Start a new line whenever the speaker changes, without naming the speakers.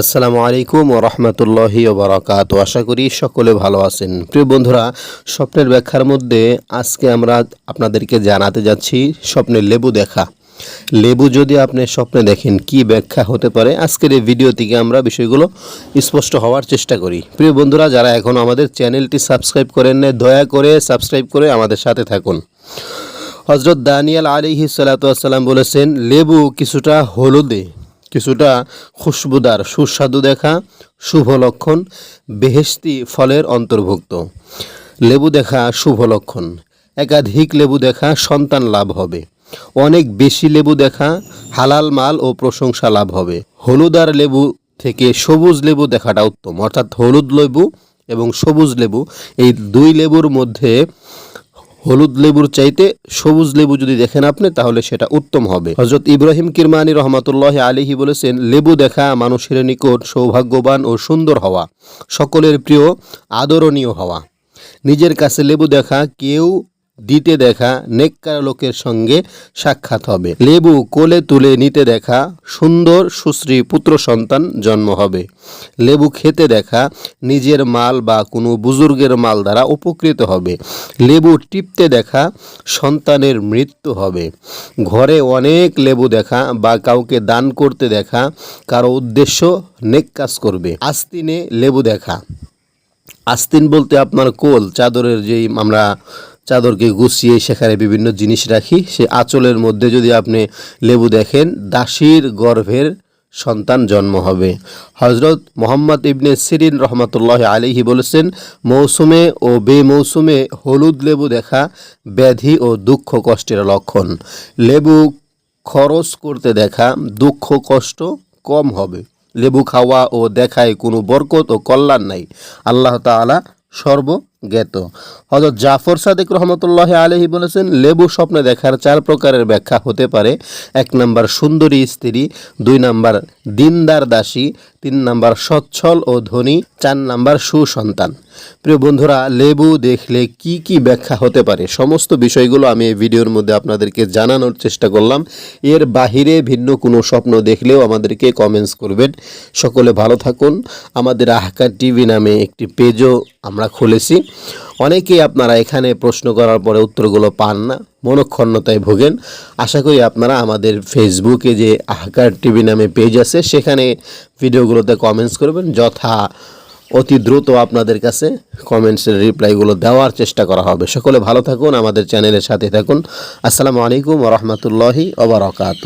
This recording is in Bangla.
আসসালামু আলাইকুম ও রহমতুল্লাহি ওবরাকাত আশা করি সকলে ভালো আছেন। প্রিয় বন্ধুরা, স্বপ্নের ব্যাখ্যার মধ্যে আজকে আমরা আপনাদেরকে জানাতে যাচ্ছি স্বপ্নের লেবু দেখা। লেবু যদি আপনি স্বপ্নে দেখেন, কি ব্যাখ্যা হতে পারে? আজকের এই ভিডিও থেকে আমরা বিষয়গুলো স্পষ্ট হওয়ার চেষ্টা করি। প্রিয় বন্ধুরা, যারা এখনও আমাদের চ্যানেলটি সাবস্ক্রাইব করেন না দয়া করে সাবস্ক্রাইব করে আমাদের সাথে থাকুন। হজরত দানিয়াল আলিহি সালাতাম বলেছেন, লেবু কিছুটা হলুদে কিছুটা খুশবুদার, সুস্বাদু দেখা, শুভ লক্ষণ, বেহেশতি ফলের অন্তর্ভুক্ত। লেবু দেখা, শুভ লক্ষণ। একাধিক লেবু দেখা, সন্তান লাভ হবে। অনেক বেশি লেবু দেখা, হালাল মাল ও প্রশংসা লাভ হবে। হলুদার লেবু থেকে সবুজ লেবু দেখাটা উত্তম। অর্থাৎ হলুদ লেবু এবং সবুজ লেবু, এই দুই লেবুর মধ্যে হলুদ লেবুর চাইতে সবুজ লেবু যদি দেখেন আপনি, তাহলে সেটা উত্তম হবে। হজরত ইব্রাহিম কিরমানি রহমতুল্লাহ আলিহি বলেছেন, লেবু দেখা মানুষের নিকট সৌভাগ্যবান ও সুন্দর হওয়া, সকলের প্রিয় আদরণীয় হওয়া। নিজের কাছে লেবু দেখা কেউ দিতে দেখা, নেককার লোকের সঙ্গে সাক্ষাৎ হবে। লেবু কোলে তুলে নিতে দেখা, সুন্দর সুশ্রী পুত্র সন্তান জন্ম হবে। লেবু খেতে দেখা, নিজের মাল বা কোনো বুজুর্গের মাল দ্বারা উপকৃত হবে। লেবু টিপতে দেখা, সন্তানের মৃত্যু হবে। ঘরে অনেক লেবু দেখা বা কাউকে দান করতে দেখা, কারও উদ্দেশ্য নেক কাজ করবে। আস্তিনে লেবু দেখা। আস্তিন বলতে আপনার কোল, চাদরের যেই আমরা চাদরকে গুছিয়ে সেখানে বিভিন্ন জিনিস রাখি। সে আঁচলের মধ্যে যদি আপনি লেবু দেখেন, দাসীর গর্ভের সন্তান জন্ম হবে। হজরত মোহাম্মদ ইবনে সিরিন রহমতুল্লাহ আলিহি বলেছেন, মৌসুমে ও বেমৌসুমে হলুদ লেবু দেখা ব্যাধি ও দুঃখ কষ্টের লক্ষণ। লেবু খরচ করতে দেখা দুঃখ কষ্ট কম হবে। লেবু খাওয়া ও দেখায় কোনো বরকত ও কল্যাণ নাই। আল্লাহ তাআলা সর্বজ্ঞাত হজরত জাফর সাদেক রহমতুল্লাহ আলহি বলেছেন, লেবু স্বপ্নে দেখার চার প্রকারের ব্যাখ্যা হতে পারে। এক নাম্বার সুন্দরী স্ত্রী, দুই নাম্বার দিনদার দাসী, তিন নাম্বার সচ্ছল ও ধনী, চার নাম্বার সুসন্তান। প্রিয় বন্ধুরা, লেবু দেখলে কি কি ব্যাখ্যা হতে পারে? সমস্ত বিষয়গুলো আমি এই ভিডিওর মধ্যে আপনাদেরকে জানানোর চেষ্টা করলাম। এর বাহিরে ভিন্ন কোনো স্বপ্ন দেখলেও আমাদেরকে কমেন্টস করবেন। সকলে ভালো থাকুন। আমাদের আহকার টিভি নামে একটি পেজও আমরা খুলেছি। অনেকেই আপনারা এখানে প্রশ্ন করার পরে উত্তরগুলো পান না, মনক্ষণ্ণতায় ভোগেন। আশা করি আপনারা আমাদের ফেসবুকে যে আহকার টিভি নামে পেজ আছে, সেখানে ভিডিওগুলোতে কমেন্টস করবেন। যথা অতি দ্রুত আপনাদের কাছে কমেন্টসের রিপ্লাইগুলো দেওয়ার চেষ্টা করা হবে। সকলে ভালো থাকুন, আমাদের চ্যানেলের সাথে থাকুন। আসসালামু আলাইকুম রহমতুল্লাহি ওবরাকাত